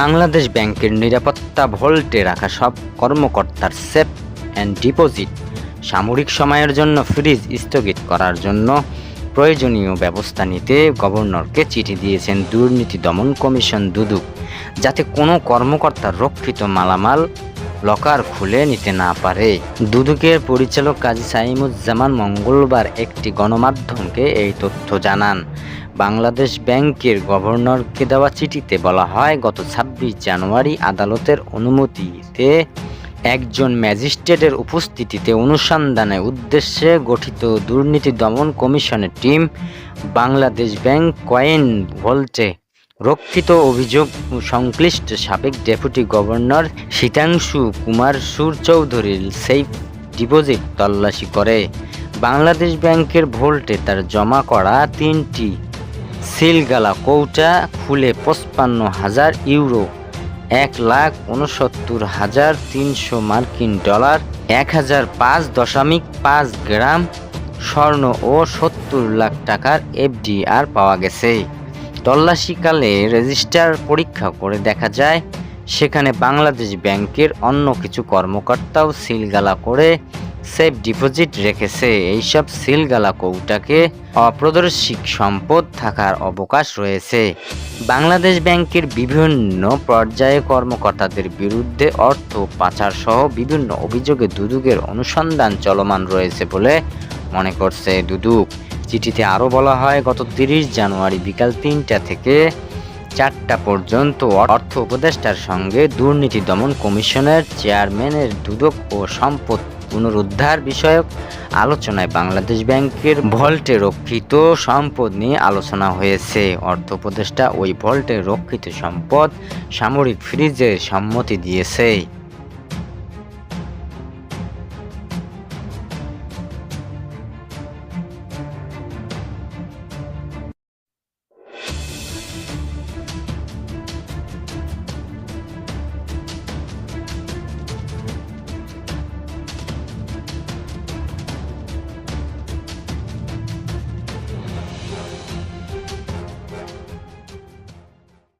বাংলাদেশ ব্যাংকের নিরাপত্তা ভল্টে রাখা সব কর্মকর্তার সেফ অ্যান্ড ডিপোজিট সামরিক সময়ের জন্য ফ্রিজ স্থগিত করার জন্য প্রয়োজনীয় ব্যবস্থা নিতে গভর্নরকে চিঠি দিয়েছেন দুর্নীতি দমন কমিশন দুদক, যাতে কোনো কর্মকর্তার রক্ষিত মালামাল লকার খুলে নিতে না পারে। দুদকের পরিচালক কাজী সাইমুজ্জামান মঙ্গলবার একটি গণমাধ্যমকে এই তথ্য জানান। বাংলাদেশ ব্যাংকের গভর্নরকে দেওয়া চিঠিতে বলা হয়, গত ছাব্বিশ জানুয়ারি আদালতের অনুমতিতে একজন ম্যাজিস্ট্রেটের উপস্থিতিতে অনুসন্ধানের উদ্দেশ্যে গঠিত দুর্নীতি দমন কমিশনের টিম বাংলাদেশ ব্যাংক কয়েন ভল্টে রক্ষিত অভিযোগ সংশ্লিষ্ট সাবেক ডেপুটি গভর্নর শীতাংশু কুমার সুর চৌধুরীর সেফ ডিপোজিট তল্লাশি করে। বাংলাদেশ ব্যাংকের ভোল্টে তার জমা করা তিনটি সিলগালা কৌটা খুলে পঁচপান্ন হাজার ইউরো, এক লাখ উনসত্তর হাজার তিনশো মার্কিন ডলার, এক হাজার পাঁচ দশমিক পাঁচ গ্রাম স্বর্ণ ও সত্তর লাখ টাকার এফডিআর পাওয়া গেছে। তল্লাশিকালে রেজিস্টার পরীক্ষা করে দেখা যায়, সেখানে বাংলাদেশ ব্যাংকের অন্য কিছু কর্মকর্তাও সিলগালা করে সেফ ডিপোজিট রেখেছে। এইসব সিলগালা কৌটাকে অপ্রদর্শিক সম্পদ থাকার অবকাশ রয়েছে। বাংলাদেশ ব্যাংকের বিভিন্ন পর্যায়ে কর্মকর্তাদের বিরুদ্ধে অর্থ পাচার সহ বিভিন্ন অভিযোগে দুদুকের অনুসন্ধান চলমান রয়েছে বলে মনে করছে দুদুক। চিঠিতে আরও বলা হয়, গত তিরিশ জানুয়ারি বিকাল তিনটা থেকে চারটা পর্যন্ত অর্থ উপদেষ্টার সঙ্গে দুর্নীতি দমন কমিশনের চেয়ারম্যানের দুদক ও সম্পদ পুনরুদ্ধার বিষয়ক আলোচনায় বাংলাদেশ ব্যাংকের ভল্টে রক্ষিত সম্পদ নিয়ে আলোচনা হয়েছে। অর্থ উপদেষ্টা ওই ভল্টে রক্ষিত সম্পদ সামরিক ফ্রিজে সম্মতি দিয়েছে।